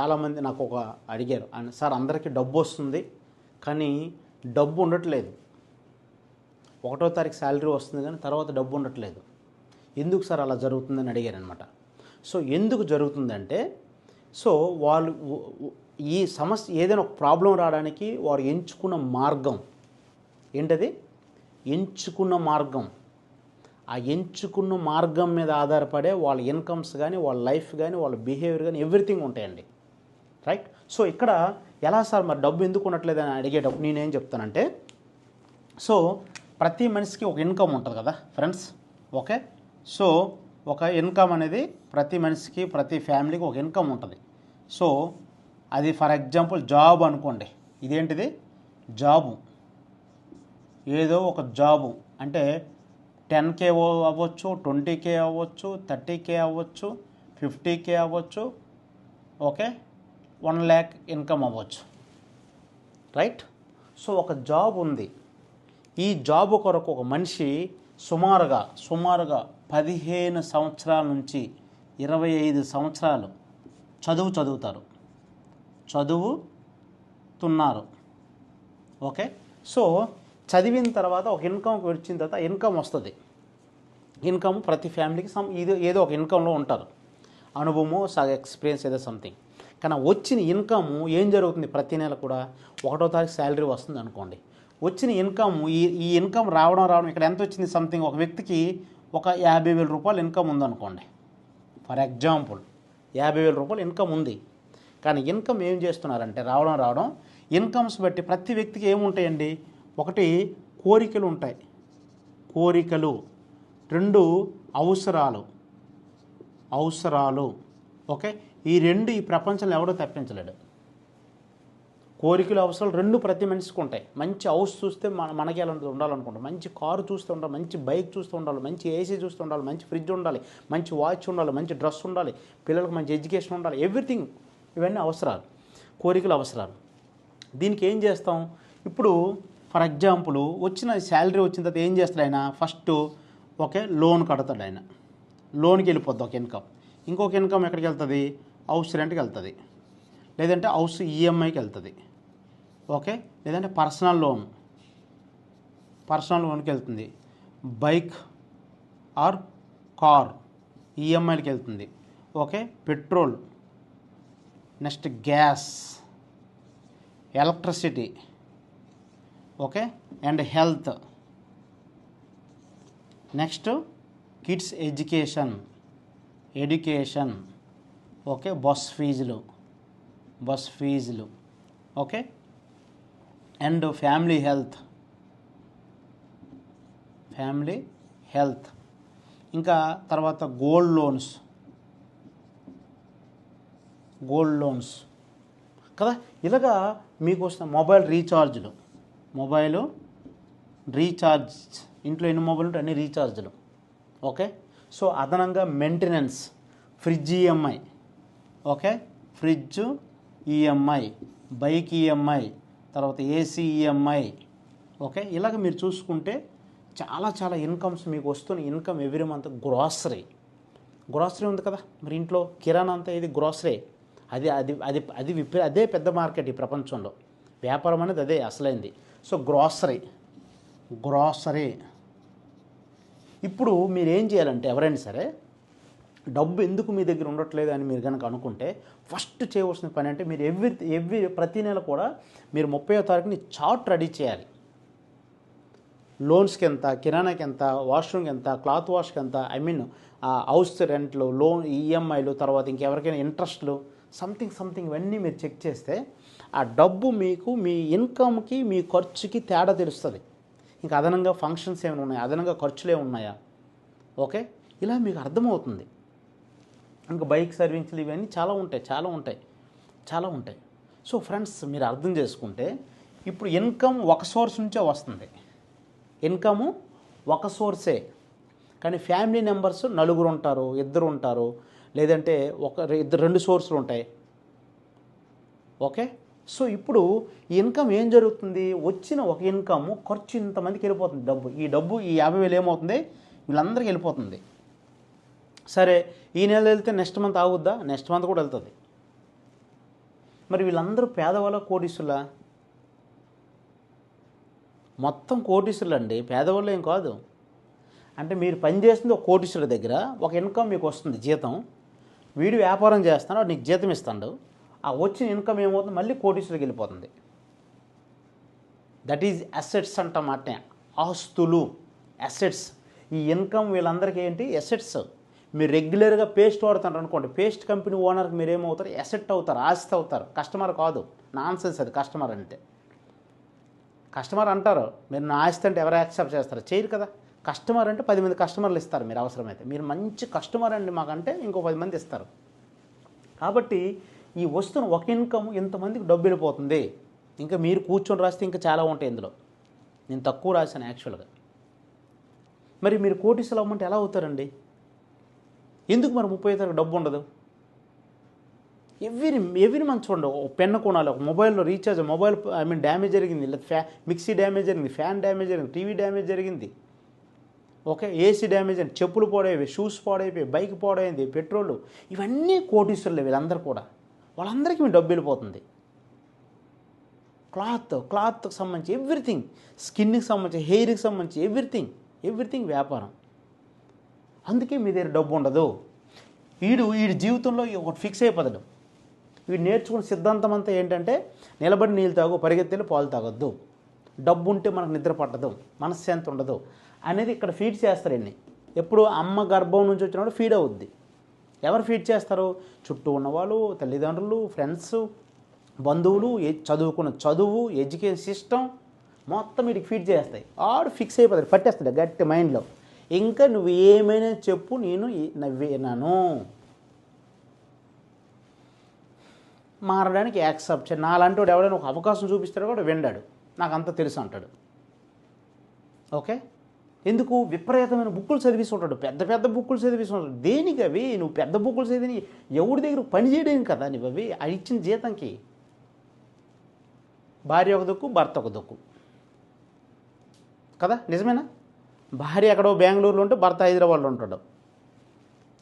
చాలామంది నాకు ఒక అడిగారు సార్ అందరికీ డబ్బు వస్తుంది కానీ డబ్బు ఉండట్లేదు. ఒకటో తారీఖు శాలరీ వస్తుంది కానీ తర్వాత డబ్బు ఉండట్లేదు. ఎందుకు సార్ అలా జరుగుతుందని అడిగారు అనమాట సో ఎందుకు జరుగుతుందంటే సో వాళ్ళు ఈ సమస్య ఏదైనా ఒక ప్రాబ్లం రావడానికి వారు ఎంచుకున్న మార్గం ఏంటది? ఎంచుకున్న మార్గం. ఆ ఎంచుకున్న మార్గం మీద ఆధారపడే వాళ్ళ ఇన్కమ్స్ కానీ వాళ్ళ లైఫ్ కానీ వాళ్ళ బిహేవియర్ కానీ ఎవ్రీథింగ్ ఉంటాయండి. రైట్ సో ఇక్కడ ఎలా సార్ మరి డబ్బు ఎందుకు ఉండట్లేదు అని అడిగేటప్పుడు నేనేం చెప్తానంటే సో ప్రతి మనిషికి ఒక ఇన్కమ్ ఉంటుంది కదా ఫ్రెండ్స్ ఓకే సో ఒక ఇన్కమ్ అనేది ప్రతి మనిషికి ప్రతి ఫ్యామిలీకి ఒక ఇన్కమ్ ఉంటుంది. సో అది ఫర్ ఎగ్జాంపుల్ జాబ్ అనుకోండి. ఇదేంటిది? జాబు ఏదో ఒక జాబు అంటే టెన్ కే అవ్వచ్చు ట్వంటీ కే అవ్వచ్చు థర్టీ కే అవ్వచ్చు ఫిఫ్టీ కే అవ్వచ్చు. ఓకే వన్ ల్యాక్ ఇన్కమ్ అవ్వచ్చు. రైట్? సో ఒక జాబ్ ఉంది. ఈ జాబ్ కొరకు ఒక మనిషి సుమారుగా సుమారుగా పదిహేను సంవత్సరాల నుంచి ఇరవై ఐదు సంవత్సరాలు చదువు చదువుతారు. చదువుతున్నారు. ఓకే? సో చదివిన తర్వాత ఒక ఇన్కమ్కి వచ్చిన తర్వాత ఇన్కమ్ వస్తుంది. ఇన్కమ్ ప్రతి ఫ్యామిలీకి సమ్ ఇది ఏదో ఒక ఇన్కంలో ఉంటారు. అనుభవము సగ ఎక్స్పీరియన్స్ ఏదో సంథింగ్. కానీ వచ్చిన ఇన్కమ్ ఏం జరుగుతుంది ప్రతి నెల కూడా? ఒకటో తారీఖు శాలరీ వస్తుంది అనుకోండి. వచ్చిన ఇన్కమ్ ఈ ఈ ఇన్కమ్ రావడం రావడం ఇక్కడ ఎంత వచ్చింది సంథింగ్ ఒక వ్యక్తికి ఒక యాభై వేల రూపాయలు ఇన్కమ్ ఉందనుకోండి. ఫర్ ఎగ్జాంపుల్ యాభై వేల రూపాయలు ఇన్కమ్ ఉంది. కానీ ఇన్కమ్ ఏం చేస్తున్నారంటే రావడం రావడం ఇన్కమ్స్ బట్టి ప్రతి వ్యక్తికి ఏముంటాయండి? ఒకటి కోరికలు ఉంటాయి. కోరికలు. రెండు అవసరాలు. అవసరాలు. ఓకే? ఈ రెండు ఈ ప్రపంచంలో ఎవడో తప్పించలేడు. కోరికలు అవసరాలు రెండు ప్రతి మనిషికి ఉంటాయి. మంచి హౌస్ చూస్తే మన మనకి ఎలా ఉండాలనుకుంటాం. మంచి కారు చూస్తూ ఉండాలి మంచి బైక్ చూస్తూ ఉండాలి మంచి ఏసీ చూస్తూ ఉండాలి మంచి ఫ్రిడ్జ్ ఉండాలి మంచి వాచ్ ఉండాలి మంచి డ్రెస్ ఉండాలి పిల్లలకు మంచి ఎడ్యుకేషన్ ఉండాలి ఎవ్రీథింగ్ ఇవన్నీ అవసరాలు కోరికలు అవసరాలు. దీనికి ఏం చేస్తాం? ఇప్పుడు ఫర్ ఎగ్జాంపుల్ వచ్చిన శాలరీ వచ్చిన తర్వాత ఏం చేస్తాడు ఆయన? ఫస్ట్ ఓకే లోన్ కడతాడు ఆయన. లోన్కి వెళ్ళిపోద్ది ఒక ఇన్కమ్. ఇంకొక ఇన్కమ్ ఎక్కడికి వెళ్తుంది? హౌస్ రెంట్కి వెళ్తుంది. లేదంటే హౌస్ ఈఎంఐకి వెళ్తుంది. ఓకే? లేదంటే పర్సనల్ లోన్. పర్సనల్ లోన్కి వెళ్తుంది. బైక్ ఆర్ కార్ ఈఎంఐకి వెళ్తుంది. Okay? Petrol. Next gas. Electricity. Okay? And health. Next kids education. Education. Okay bus ఫీజులు. బస్ ఫీజులు. Okay? And family health. Family health. ఇంకా తర్వాత గోల్డ్ లోన్స్. Gold loans. కదా? ఇలాగా మీకు వస్తున్న మొబైల్ రీఛార్జ్లు. Mobile recharge. ఇంట్లో ఎన్ని మొబైల్ ఉంటే అన్ని రీఛార్జ్లు. ఓకే? సో అదనంగా maintenance fridge EMI okay fridge EMI bike EMI తర్వాత ఏసీ ఈఎంఐ ఓకే ఇలాగ మీరు చూసుకుంటే చాలా చాలా ఇన్కమ్స్ మీకు వస్తున్న income every month grocery grocery ఉంది కదా? మరి ఇంట్లో కిరాణా అంతా ఇది గ్రాసరీ అది అది అది అది విప- అదే పెద్ద మార్కెట్ ఈ ప్రపంచంలో. వ్యాపారం అనేది అదే అసలైంది. సో గ్రాసరీ గ్రాసరీ ఇప్పుడు మీరు ఏం చేయాలంటే ఎవరైనా సరే డబ్బు ఎందుకు మీ దగ్గర ఉండట్లేదు అని మీరు కనుక అనుకుంటే ఫస్ట్ చేయవలసిన పని అంటే మీరు ఎవ్రీ ఎవ్రీ ప్రతి నెల కూడా మీరు ముప్పయో తారీఖుని చార్ట్ రెడీ చేయాలి. లోన్స్కి ఎంత కిరాణాకి ఎంత వాష్రూమ్కి ఎంత క్లాత్ వాష్కి ఎంత ఐ మీన్ హౌస్ రెంట్లు లోన్ ఈఎంఐలు తర్వాత ఇంకెవరికైనా ఇంట్రెస్ట్లు సంథింగ్ సంథింగ్ ఇవన్నీ మీరు చెక్ చేస్తే ఆ డబ్బు మీకు మీ ఇన్కమ్కి మీ ఖర్చుకి తేడా తెలుస్తుంది. ఇంకా అదనంగా ఫంక్షన్స్ ఏమైనా ఉన్నాయా? అదనంగా ఖర్చులు ఉన్నాయా? ఓకే? ఇలా మీకు అర్థమవుతుంది. ఇంకా బైక్ సర్వీసులు ఇవన్నీ చాలా ఉంటాయి చాలా ఉంటాయి చాలా ఉంటాయి. సో ఫ్రెండ్స్ మీరు అర్థం చేసుకుంటే ఇప్పుడు ఇన్కమ్ ఒక సోర్స్ నుంచే వస్తుంది. ఇన్కము ఒక సోర్సే కానీ ఫ్యామిలీ మెంబర్స్ నలుగురు ఉంటారు ఇద్దరు ఉంటారు లేదంటే ఒక ఇద్దరు రెండు సోర్సులు ఉంటాయి. ఓకే? సో ఇప్పుడు ఈ ఇన్కమ్ ఏం జరుగుతుంది? వచ్చిన ఒక ఇన్కమ్ ఖర్చు ఇంతమందికి వెళ్ళిపోతుంది డబ్బు. ఈ డబ్బు ఈ యాభై వేలు ఏమవుతుంది? వీళ్ళందరికీ వెళ్ళిపోతుంది. సరే ఈ నెల వెళ్తే నెక్స్ట్ మంత్ ఆగుద్దా? నెక్స్ట్ మంత్ కూడా వెళ్తుంది. మరి వీళ్ళందరూ పేదవాళ్ళ కోటీసులా మొత్తం కోటీసులు అండి. పేదవాళ్ళు ఏం కాదు. అంటే మీరు పని చేస్తుంది ఒక కోటీసుల దగ్గర ఒక ఇన్కమ్ మీకు వస్తుంది జీతం. వీడు వ్యాపారం చేస్తాడు నీకు జీతం ఇస్తాడు. ఆ వచ్చిన ఇన్కమ్ ఏమవుతుంది? మళ్ళీ కోటీసులకు వెళ్ళిపోతుంది. దట్ ఈజ్ అసెట్స్ అంటే ఆస్తులు అసెట్స్ ఈ ఇన్కమ్ వీళ్ళందరికీ ఏంటి? అసెట్స్ మీరు రెగ్యులర్గా పేస్ట్ వాడుతారు అనుకోండి. పేస్ట్ కంపెనీ ఓనర్కి మీరు ఏమవుతారు అసెట్ అవుతారు ఆస్తి అవుతారు. కస్టమర్ కాదు. నాన్ సెన్స్ అది కస్టమర్ అంటే. కస్టమర్ అంటారు మీరు నా ఆస్తి అంటే ఎవరు యాక్సెప్ట్ చేస్తారు? చేయరు కదా. కస్టమర్ అంటే పది మంది కస్టమర్లు ఇస్తారు మీరు అవసరమైతే. మీరు మంచి కస్టమర్ అండి మాకంటే ఇంకో పది మంది ఇస్తారు. కాబట్టి ఈ వస్తువును ఒక ఇన్కమ్ ఇంతమందికి డబ్బు వెళ్ళిపోతుంది. ఇంకా మీరు కూర్చొని రాస్తే ఇంకా చాలా ఉంటాయి ఇందులో. నేను తక్కువ రాశాను యాక్చువల్గా. మరి మీరు కోటీసులు అమ్మంటే ఎలా అవుతారండి? ఎందుకు మరి ముప్పై తరగతి డబ్బు ఉండదు? ఎవ్రీ ఎవ్రీ మంత్ చూడండి ఒక పెన్ను కొనాలి ఒక మొబైల్లో recharge mobile I mean damage జరిగింది. లేదా ఫ్యా మిక్సీ డ్యామేజ్ జరిగింది ఫ్యాన్ డ్యామేజ్ జరిగింది టీవీ డ్యామేజ్ జరిగింది. ఓకే ఏసీ డ్యామేజ్ అయింది చెప్పులు పాడైపోయి షూస్ పాడైపోయి బైక్ పాడైంది పెట్రోల్. ఇవన్నీ కోటీశ్వరులే వీళ్ళందరూ కూడా. వాళ్ళందరికీ మీ డబ్బు వెళ్ళిపోతుంది. క్లాత్ క్లాత్కి సంబంధించి ఎవ్రీథింగ్ స్కిన్కి సంబంధించి హెయిర్కి సంబంధించి ఎవ్రీథింగ్ ఎవ్రీథింగ్ వ్యాపారం. అందుకే మీ దగ్గర డబ్బు ఉండదు. వీడు వీడి జీవితంలో ఒకటి ఫిక్స్ అయిపోతాడు. వీడు నేర్చుకున్న సిద్ధాంతం అంతా ఏంటంటే నిలబడి నీళ్ళు తాగు పరిగెత్తేలు పాలు తాగొద్దు. డబ్బు ఉంటే మనకు నిద్ర పట్టదు మనశ్శాంతి ఉండదు అనేది ఇక్కడ ఫీడ్ చేస్తారండి ఎప్పుడు అమ్మ గర్భం నుంచి వచ్చినప్పుడు ఫీడ్ అవుద్ది. ఎవరు ఫీడ్ చేస్తారు? చుట్టూ ఉన్నవాళ్ళు తల్లిదండ్రులు ఫ్రెండ్స్ బంధువులు చదువుకున్న చదువు ఎడ్యుకేషన్ సిస్టమ్ మొత్తం వీడికి ఫీడ్ చేస్తాయి. ఆడు ఫిక్స్ అయిపోతాడు పట్టేస్తాడు గట్టి మైండ్లో ఇంకా నువ్వు ఏమైనా చెప్పు నేను ఈ- నవ్వేనాను. మారడానికి యాక్సెప్ట్ చేయ నాలాంటి వాడు ఎవడైనా ఒక అవకాశం చూపిస్తాడు కూడా విండాడు నాకు అంత తెలుసు అంటాడు. ఓకే? ఎందుకు? విపరీతమైన బుక్కులు చదివిస్తూ ఉంటాడు. పెద్ద పెద్ద బుక్కులు చదివిస్తూ ఉంటాడు. దేనికి అవి? నువ్వు పెద్ద బుక్కులు చదివి ఎవడి దగ్గర పని చేయడానికి కదా నువ్వు అవి? అవి ఇచ్చిన జీతంకి భార్య ఒక దొక్కు భర్త ఒక దొక్కు. కదా? నిజమేనా? భార్య ఎక్కడో బెంగళూరులో ఉంటే భర్త హైదరాబాద్లో ఉంటాడు.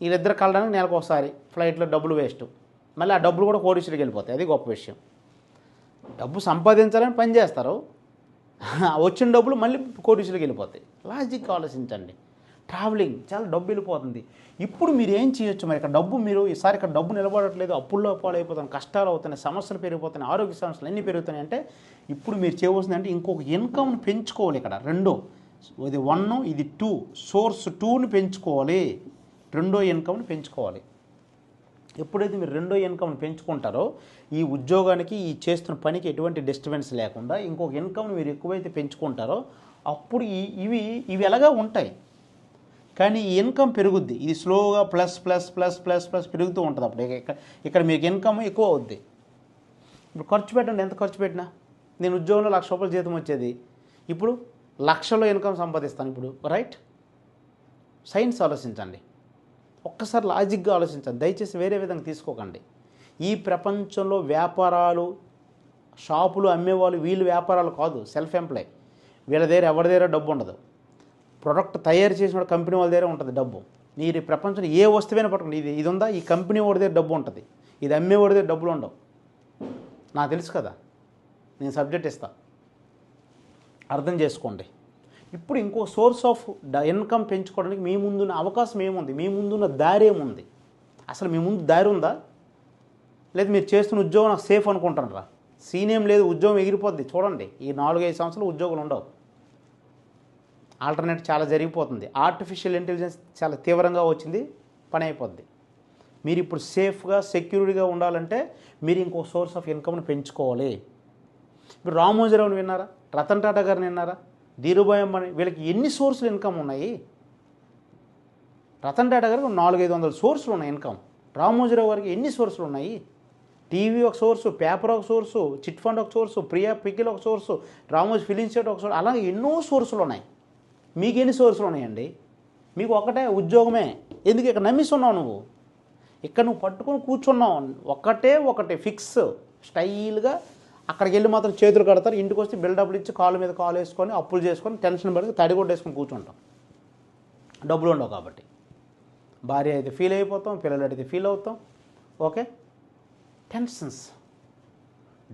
వీళ్ళిద్దరు కలడానికి నెలకు ఒకసారి ఫ్లైట్లో డబ్బులు వేస్ట్. మళ్ళీ ఆ డబ్బులు కూడా కోటీశ్వరికి వెళ్ళిపోతాయి. అది గొప్ప విషయం. డబ్బు సంపాదించాలని పని చేస్తారు. వచ్చిన డబ్బులు మళ్ళీ కోటీసులకు వెళ్ళిపోతాయి. లాజిక్ ఆలోచించండి. ట్రావెలింగ్ చాలా డబ్బు వెళ్ళిపోతుంది. ఇప్పుడు మీరు ఏం చేయొచ్చు? మరి ఇక్కడ డబ్బు మీరు ఈసారి ఇక్కడ డబ్బు నిలబడట్లేదు అప్పుల్లో పాలైపోతాను కష్టాలు అవుతున్నాయి సమస్యలు పెరిగిపోతున్నాయి ఆరోగ్య సమస్యలు అన్నీ పెరుగుతున్నాయి అంటే ఇప్పుడు మీరు చేయవలసింది అంటే ఇంకొక ఇన్కమ్ని పెంచుకోవాలి ఇక్కడ. రెండో ఇది వన్ ఇది టూ సోర్స్ టూని పెంచుకోవాలి. రెండో ఇన్కమ్ని పెంచుకోవాలి. ఎప్పుడైతే మీరు రెండో ఇన్కమ్ని పెంచుకుంటారో ఈ ఉద్యోగానికి ఈ చేస్తున్న పనికి ఎటువంటి డిస్టర్బెన్స్ లేకుండా ఇంకొక ఇన్కమ్ని మీరు ఎక్కువైతే పెంచుకుంటారో అప్పుడు ఈ ఇవి ఇవి ఎలాగా ఉంటాయి. కానీ ఈ ఇన్కమ్ పెరుగుద్ది. ఇది స్లోగా plus plus plus plus plus పెరుగుతూ ఉంటుంది అప్పుడు. ఇక్కడ ఇక్కడ మీకు ఇన్కమ్ ఎక్కువ అవుద్ది. ఇప్పుడు ఖర్చు పెట్టండి. ఎంత ఖర్చు పెట్టినా? నేను ఉద్యోగంలో లక్ష రూపాయలు జీతం వచ్చేది. ఇప్పుడు లక్షలో ఇన్కమ్ సంపాదిస్తాను ఇప్పుడు రైట్? సైన్స్ ఆలోచించండి. ఒక్కసారి లాజిక్గా ఆలోచించండి. దయచేసి వేరే విధంగా తీసుకోకండి. ఈ ప్రపంచంలో వ్యాపారాలు షాపులు అమ్మేవాళ్ళు వీళ్ళు వ్యాపారాలు కాదు సెల్ఫ్ ఎంప్లాయ్ వీళ్ళ దగ్గర ఎవరి దగ్గర డబ్బు ఉండదు. ప్రొడక్ట్ తయారు చేసిన కంపెనీ వాళ్ళ దగ్గర ఉంటుంది డబ్బు. మీరు ప్రపంచంలో ఏ వస్తువైనా పట్టుకోండి. ఇది ఇది ఉందా? ఈ కంపెనీ వాడి దగ్గర డబ్బు ఉంటుంది. ఇది అమ్మేవాడి దగ్గర డబ్బులు ఉండవు. నాకు తెలుసు కదా. నేను సబ్జెక్ట్ ఇస్తా. అర్థం చేసుకోండి. ఇప్పుడు ఇంకో సోర్స్ ఆఫ్ డ ఇన్కమ్ పెంచుకోవడానికి మీ ముందున్న అవకాశం ఏముంది? మీ ముందున్న దారి ఏముంది? అసలు మీ ముందు దారి ఉందా? లేదు మీరు చేస్తున్న ఉద్యోగం నాకు సేఫ్ అనుకుంటున్నారా సీన్ ఏం లేదు ఉద్యోగం ఎగిరిపోద్ది. చూడండి ఈ నాలుగైదు సంవత్సరాలు ఉద్యోగులు ఉండవు. ఆల్టర్నేట్ చాలా జరిగిపోతుంది. ఆర్టిఫిషియల్ ఇంటెలిజెన్స్ చాలా తీవ్రంగా వచ్చింది పని అయిపోద్ది. మీరు ఇప్పుడు సేఫ్గా సెక్యూరిటీగా ఉండాలంటే మీరు ఇంకో సోర్స్ ఆఫ్ ఇన్కమ్ని పెంచుకోవాలి. ఇప్పుడు రామోజీరావుని విన్నారా? రతన్ టాటా గారిని విన్నారా? ధీరుభాయ్ అంబానీ వీళ్ళకి ఎన్ని సోర్సులు ఇన్కమ్ ఉన్నాయి? రతన్ టాటా గారికి నాలుగైదు వందల సోర్సులు ఉన్నాయి ఇన్కమ్ రామోజీరావు గారికి ఎన్ని సోర్సులు ఉన్నాయి? టీవీ ఒక సోర్సు పేపర్ ఒక సోర్సు చిట్ ఫండ్ ఒక సోర్సు ప్రియా పికిల్ ఒక సోర్సు రామోజీ ఫిలిం సెట్ ఒక సోర్సు అలాగే ఎన్నో సోర్సులు ఉన్నాయి. మీకు ఎన్ని సోర్సులు ఉన్నాయండి? మీకు ఒకటే ఉద్యోగమే. ఎందుకు ఇక్కడ నమ్మిస్తున్నావు నువ్వు? ఇక్కడ నువ్వు పట్టుకొని కూర్చున్నావు. ఒకటే ఒకటే ఫిక్స్ స్టైల్గా అక్కడికి వెళ్ళి మాత్రం చేతులు కడతారు. ఇంటికి వస్తే బిల్డప్లు ఇచ్చి కాలు మీద కాలు వేసుకొని అప్పులు చేసుకొని టెన్షన్ పడి తడిగొడ్డ వేసుకొని కూర్చుంటాం. డబ్బులు ఉండవు కాబట్టి. భార్య అయితే ఫీల్ అయిపోతాం పిల్లలు అయితే ఫీల్ అవుతాం. ఓకే టెన్షన్స్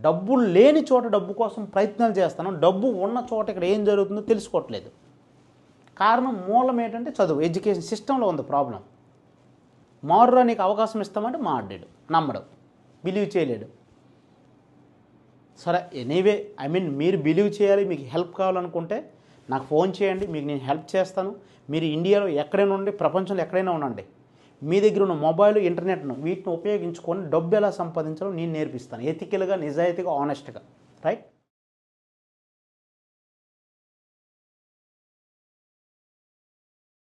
డబ్బు లేని చోట డబ్బు కోసం ప్రయత్నాలు చేస్తాను. డబ్బు ఉన్న చోట ఇక్కడ ఏం జరుగుతుందో తెలుసుకోవట్లేదు. కారణం మూలం ఏంటంటే చదువు. ఎడ్యుకేషన్ సిస్టంలో ఉంది ప్రాబ్లం మారురా నీకు అవకాశం ఇస్తామంటే మాట్లాడాడు నమ్మడు. బిలీవ్ చేయలేడు. సరే ఎనీవే ఐ మీన్ మీరు బిలీవ్ చేయాలి మీకు హెల్ప్ కావాలనుకుంటే నాకు ఫోన్ చేయండి మీకు నేను హెల్ప్ చేస్తాను. మీరు ఇండియాలో ఎక్కడైనా ఉండి ప్రపంచంలో ఎక్కడైనా ఉండండి. మీ దగ్గర ఉన్న మొబైల్ ఇంటర్నెట్ను వీటిని ఉపయోగించుకొని డబ్బు ఎలా సంపాదించాలో నేను నేర్పిస్తాను. ఎథికల్గా నిజాయితీగా ఆనెస్ట్గా రైట్